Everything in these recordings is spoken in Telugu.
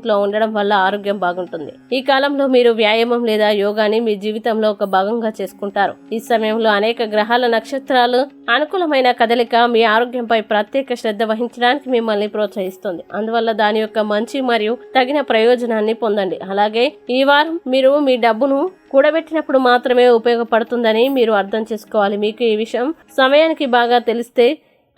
ఇంట్లో ఉండడం వల్ల ఆరోగ్యం బాగుంటుంది. ఈ కాలంలో మీరు వ్యాయామం లేదా యోగాని మీ జీవితంలో ఒక భాగంగా చేసుకుంటారు. ఈ సమయంలో అనేక గ్రహాల నక్షత్రాలు అనుకూలమైన కదలిక మీ ఆరోగ్యంపై ప్రత్యేక శ్రద్ధ వహించడానికి మిమ్మల్ని ప్రోత్సహిస్తుంది. అందువల్ల దాని యొక్క మంచి మరియు తగిన ప్రయోజనాన్ని పొందండి. అలాగే ఈ వారం మీరు మీ డబ్బును కూడబెట్టినప్పుడు మాత్రమే ఉపయోగపడుతుందని మీరు అర్థం చేసుకోవాలి. మీకు ఈ విషయం సమయానికి బాగా తెలిస్తే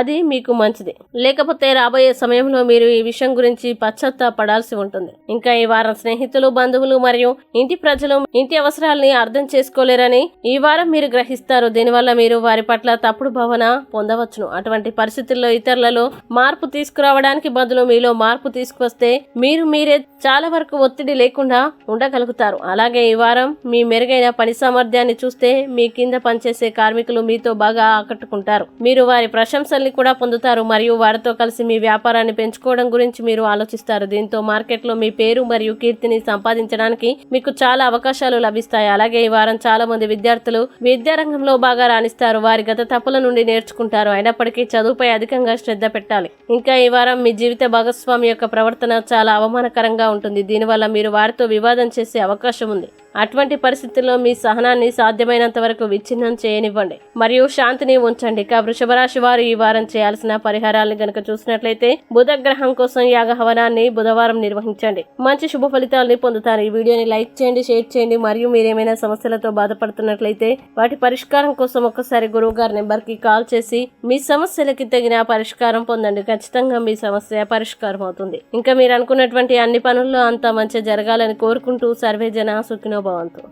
అది మీకు మంచిది. లేకపోతే రాబోయే సమయంలో మీరు ఈ విషయం గురించి పశ్చాత్తాపడాల్సి ఉంటుంది. ఇంకా ఈ వారం స్నేహితులు బంధువులు మరియు ఇంటి ప్రజలు ఇంటి అవసరాలని అర్థం చేసుకోలేరని ఈ వారం మీరు గ్రహిస్తారు. దీనివల్ల మీరు వారి పట్ల తప్పుడు భావన పొందవచ్చును. అటువంటి పరిస్థితుల్లో ఇతరులలో మార్పు తీసుకురావడానికి బదులు మీలో మార్పు తీసుకొస్తే మీరు మీరే చాలా వరకు ఒత్తిడి లేకుండా ఉండగలుగుతారు. అలాగే ఈ వారం మీ మెరుగైన పని సామర్థ్యాన్ని చూస్తే మీ కింద పనిచేసే కార్మికులు మీతో బాగా ఆకట్టుకుంటారు. మీరు వారి ప్రశంసలు ప్రశంసల్ని కూడా పొందుతారు. మరియు వారితో కలిసి మీ వ్యాపారాన్ని పెంచుకోవడం గురించి మీరు ఆలోచిస్తారు. దీంతో మార్కెట్లో మీ పేరు మరియు కీర్తిని సంపాదించడానికి మీకు చాలా అవకాశాలు లభిస్తాయి. అలాగే ఈ వారం చాలా మంది విద్యార్థులు విద్యారంగంలో బాగా రాణిస్తారు. వారి గత తప్పుల నుండి నేర్చుకుంటారు. అయినప్పటికీ చదువుపై అధికంగా శ్రద్ధ పెట్టాలి. ఇంకా ఈ వారం మీ జీవిత భాగస్వామి యొక్క ప్రవర్తన చాలా అవమానకరంగా ఉంటుంది. దీనివల్ల మీరు వారితో వివాదం చేసే అవకాశం ఉంది. అటువంటి పరిస్థితుల్లో మీ సహనాన్ని సాధ్యమైనంత వరకు విచ్ఛిన్నం చేయనివ్వండి. మరియు శాంతిని ఉంచండి. ఇక వృషభ రాశి వారు ఈ వారం చేయాల్సిన పరిహారాలను గనక చూసినట్లయితే బుధ గ్రహం కోసం యాగ హవనాన్ని బుధవారం నిర్వహించండి. మంచి శుభ ఫలితాలని పొందుతారు. ఈ వీడియోని లైక్ చేయండి షేర్ చేయండి. మరియు మీరు ఏమైనా సమస్యలతో బాధపడుతున్నట్లయితే వాటి పరిష్కారం కోసం ఒక్కసారి గురువు గారి నెంబర్కి కాల్ చేసి మీ సమస్యలకి తగిన పరిష్కారం పొందండి. ఖచ్చితంగా మీ సమస్య పరిష్కారం అవుతుంది ఇంకా మీరు అనుకున్నటువంటి అన్ని పనుల్లో అంతా మంచి జరగాలని కోరుకుంటూ సర్వే జన సుఖినో Levanto.